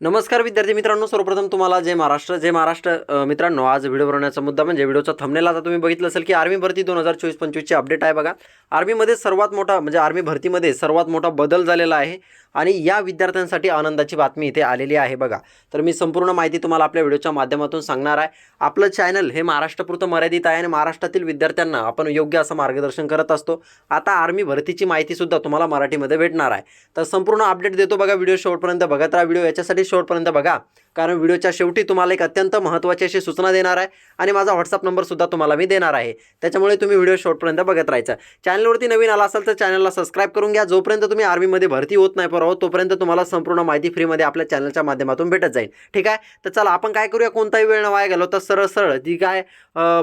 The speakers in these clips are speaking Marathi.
नमस्कार विद्यार्थी मित्रांनो सर्वप्रथम तुम्हाला जय महाराष्ट्र. जय महाराष्ट्र मित्रांनो आज व्हिडिओ बनवण्याचा मुद्दा म्हणजे व्हिडिओचा थंबनेल आता तुम्ही बघितलं असेल की आर्मी भरती दोन हजार चोवीस पंचवीसची अपडेट आहे बघा. आर्मीमध्ये सर्वात मोठा म्हणजे आर्मी भरतीमध्ये सर्वात मोठा बदल झालेला आहे आणि या विद्यार्थ्यांसाठी आनंदाची बातमी इथे आलेली आहे बघा. तर मी संपूर्ण माहिती तुम्हाला आपल्या व्हिडिओच्या माध्यमातून सांगणार आहे. आपलं चॅनल हे महाराष्ट्रपुरतं मर्यादित आहे आणि महाराष्ट्रातील विद्यार्थ्यांना आपण योग्य असं मार्गदर्शन करत असतो. आता आर्मी भरतीची माहितीसुद्धा तुम्हाला मराठीमध्ये भेटणार आहे. तर संपूर्ण अपडेट देतो बघा व्हिडिओ शेवटपर्यंत बघत राहा. व्हिडिओ याच्यासाठी शेवटपर्यंत बघा. कारण व्हिडिओच्या शेवटी तुम्हाला एक अत्यंत महत्त्वाची अशी सूचना देणार आहे आणि माझा व्हॉट्सअप नंबरसुद्धा तुम्हाला मी देणार आहे. त्याच्यामुळे तुम्ही व्हिडिओ शेवटपर्यंत बघत राहायचं. चॅनलवरती नवीन आला असाल तर चॅनलला सबस्क्राईब करून घ्या. जोपर्यंत तुम्ही आर्मीमध्ये भरती होत नाही परवा तोपर्यंत तुम्हाला संपूर्ण माहिती फ्रीमध्ये आपल्या चॅनलच्या माध्यमातून भेटत जाईल. ठीक आहे? तर चला आपण काय करूया? कोणताही वेळ न वाया गेलो तर सरळ सरळ जी काय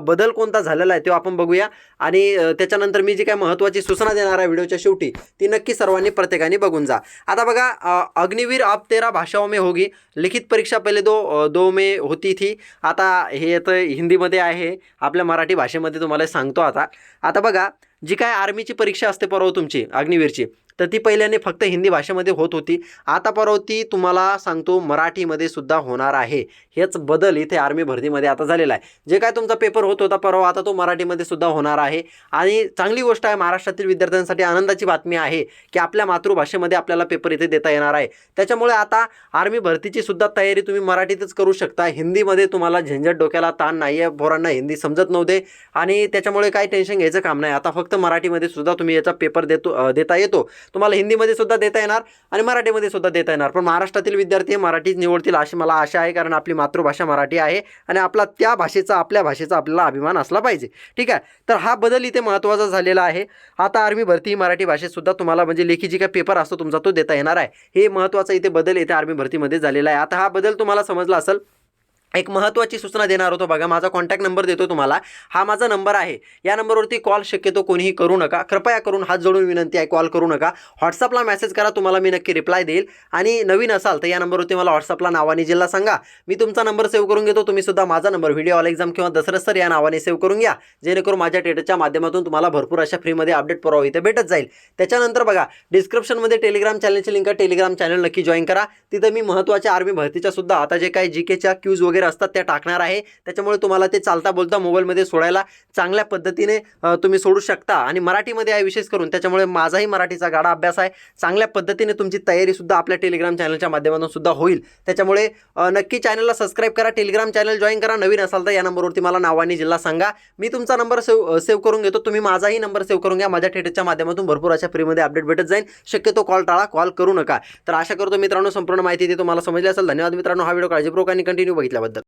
बदल कोणता झालेला आहे तो आपण बघूया. आणि त्याच्यानंतर मी जी काय महत्त्वाची सूचना देणार आहे व्हिडिओच्या शेवटी ती नक्की सर्वांनी प्रत्येकाने बघून जा. आता बघा अग्निवीर अब तेरा भाषाओं में होगी। लिखित परीक्षा पहिले दो दो मे होती थी। आता हे तर हिंदीमध्ये आहे आपल्या मराठी भाषेमध्ये तुम्हाला सांगतो आता. आता बघा जी काय आर्मीची परीक्षा असते परवा तुमची अग्निवीरची तर ती पहिल्याने फक्त हिंदी भाषेमध्ये होत होती. आता परवा ती तुम्हाला सांगतो मराठीमध्ये सुद्धा होणार आहे. हेच बदल इथे आर्मी भरतीमध्ये आता झालेला आहे. जे काय तुमचा पेपर होत होता परवा आता तो मराठीमध्ये सुद्धा होणार आहे. आणि चांगली गोष्ट आहे महाराष्ट्रातील विद्यार्थ्यांसाठी आनंदाची बातमी आहे की आपल्या मातृभाषेमध्ये आपल्याला पेपर इथे देता येणार आहे. त्याच्यामुळे आता आर्मी भरतीची सुद्धा तयारी तुम्ही मराठीतच करू शकता. हिंदीमध्ये तुम्हाला झंझट डोक्याला ताण नाही आहे पोरांना हिंदी समजत नव्हते. आणि त्याच्यामुळे काही टेन्शन घ्यायचं काम नाही. आता फक्त मराठीमध्ये सुद्धा तुम्ही याचा पेपर देतो देता येतो. तुम्हाला हिंदीमध्ये सुद्धा देता येणार आणि मराठीमध्ये सुद्धा देता येणार. पण महाराष्ट्रातील विद्यार्थी मराठीच निवडतील अशी मला आशा आहे कारण आपली मातृभाषा मराठी आहे आणि आपला त्या भाषेचा आपल्या भाषेचा आपल्याला अभिमान असला पाहिजे. ठीक आहे? तर हा बदल इथे महत्त्वाचा झालेला आहे. आता आर्मी भरती ही मराठी भाषेत सुद्धा तुम्हाला म्हणजे लेखी जी काय पेपर असतो तुमचा तो देता येणार आहे. हे महत्त्वाचा इथे बदल इथे आर्मी भरतीमध्ये झालेला आहे. आता हा बदल तुम्हाला समजला असेल एक महत्त्वाची सूचना देणार होतो. बघा माझा कॉन्टॅक्ट नंबर देतो तुम्हाला. हा माझा नंबर आहे. या नंबरवरती कॉल शक्यतो कोणीही करू नका. कृपया करून हात जोडून विनंती आहे कॉल करू नका. व्हॉट्सअपला मेसेज करा तुम्हाला मी नक्की रिप्लाय देईल. आणि नवीन असाल तर या नंबरवरती मला व्हॉट्सअपला नावाने जिल्हा सांगा. मी तुमचा नंबर सेव्ह करून घेतो. तुम्ही सुद्धा माझा नंबर व्हिडिओ ऑल एक्झाम किंवा दसरथ सर या नावाने सेव्ह करून घ्या. जेणेकरून माझ्या टेटच्या माध्यमातून तुम्हाला भरपूर अशा फ्रीमध्ये अपडेट पुरावा इथे भेटत जाईल. त्याच्यानंतर बघा डिस्क्रिप्शनमध्ये टेलिग्राम चॅनलची लिंक आहे. टेलिग्राम चॅनल नक्की जॉईन करा. तिथं मी महत्त्वाच्या आर्मी भरतीच्या सुद्धा आता जे काही जी केच्या क्यूज वगैरे असतात त्या टाकणार आहे. त्याच्यामुळे तुम्हाला ते चालता बोलता मोबाईलमध्ये सोडायला चांगल्या पद्धतीने तुम्ही सोडू शकता. आणि मराठीमध्ये आहे विशेष करून त्याच्यामुळे माझाही मराठीचा गाडा अभ्यास आहे. चांगल्या पद्धतीने तुमची तयारीसुद्धा आपल्या टेलिग्राम चॅनलच्या माध्यमातून सुद्धा होईल. त्याच्यामुळे नक्की चॅनलला सबस्क्राईब करा टेलिग्राम चॅनल जॉईन करा. नवीन असाल तर या नंबरवरती मला नावानी जिल्हा सांगा. मी तुमचा नंबर सेव सेव्ह करून घेतो. तुम्ही माझाही नंबर सेव्ह करून घ्या. माझ्या थेटरच्या माध्यमातून भरपूर अशा फ्रीमध्ये अपडेट भेटत जाईल. शक्यतो कॉल टाळा कॉल करू नका. तर आशा करतो मित्रांनो संपूर्ण माहिती ते तुम्हाला समजली असेल. धन्यवाद मित्रांनो. हा व्हिडिओ काळजीपूर्वक आणि कंटिन्यू बघितल्याबद्दल.